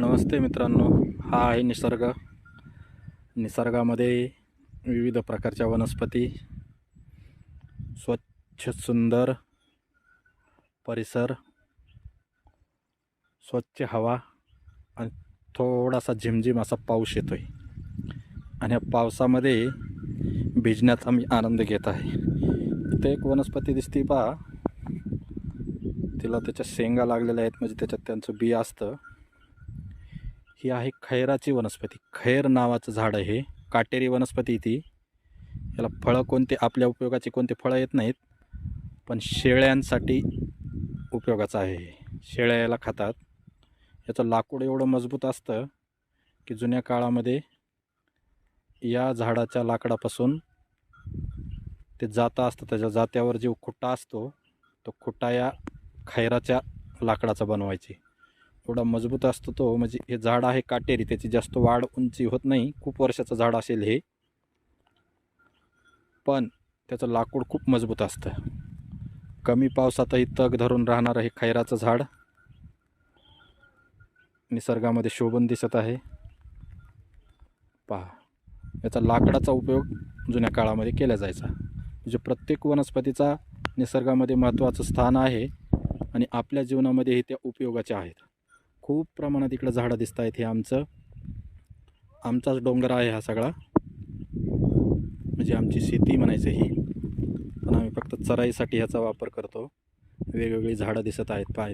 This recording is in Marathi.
नमस्ते मित्रांनो. हा आहे निसर्ग. निसर्गामध्ये विविध प्रकारच्या वनस्पती स्वच्छ सुंदर परिसर स्वच्छ हवा आणि थोडासा झिमझिम असा पाऊस येतो आहे आणि या पावसामध्ये भिजण्याचा मी आनंद घेत आहे. तिथे एक वनस्पती दिसते पहा. तिला त्याच्या शेंगा लागलेल्या आहेत म्हणजे त्याच्यात त्यांचं बी असतं. ही आहे खैराची वनस्पती. खैर नावाचं झाड आहे. हे. काटेरी वनस्पती ती. याला फळं कोणते? आपल्या उपयोगाचे कोणते फळं येत नाहीत. पण शेळ्यांसाठी उपयोगाचं आहे शेळ्या याला खातात. याचं लाकूड एवढं मजबूत असतं की जुन्या काळामध्ये या झाडाच्या लाकडापासून ते जाता असतं. त्याच्या जात्यावर जो खुट्टा असतो तो खुट्टा या खैराच्या लाकडाचा बनवायची. एवढा मजबूत असतो तो. म्हणजे हे झाड आहे काटेरी त्याची जास्त वाढ उंची होत नाही. खूप वर्षाचं झाड असेल हे. पण त्याचं लाकूड खूप मजबूत असतं. कमी पावसातही तग धरून राहणारं हे खैराचं झाड निसर्गामध्ये शोभन दिसत आहे. पहा याचा लाकडाचा उपयोग जुन्या काळामध्ये केला जायचा. म्हणजे प्रत्येक वनस्पतीचा निसर्गामध्ये महत्त्वाचं स्थान आहे आणि आपल्या जीवनामध्येही त्या उपयोगाच्या आहेत. खूप प्रमाणात इकडं झाडं दिसत आहेत हे आमचं. आमचाच डोंगर आहे हा सगळा. म्हणजे आमची शेती म्हणायचं ही. पण आम्ही फक्त चराईसाठी ह्याचा वापर करतो. वेगवेगळी झाडं दिसत आहेत पहा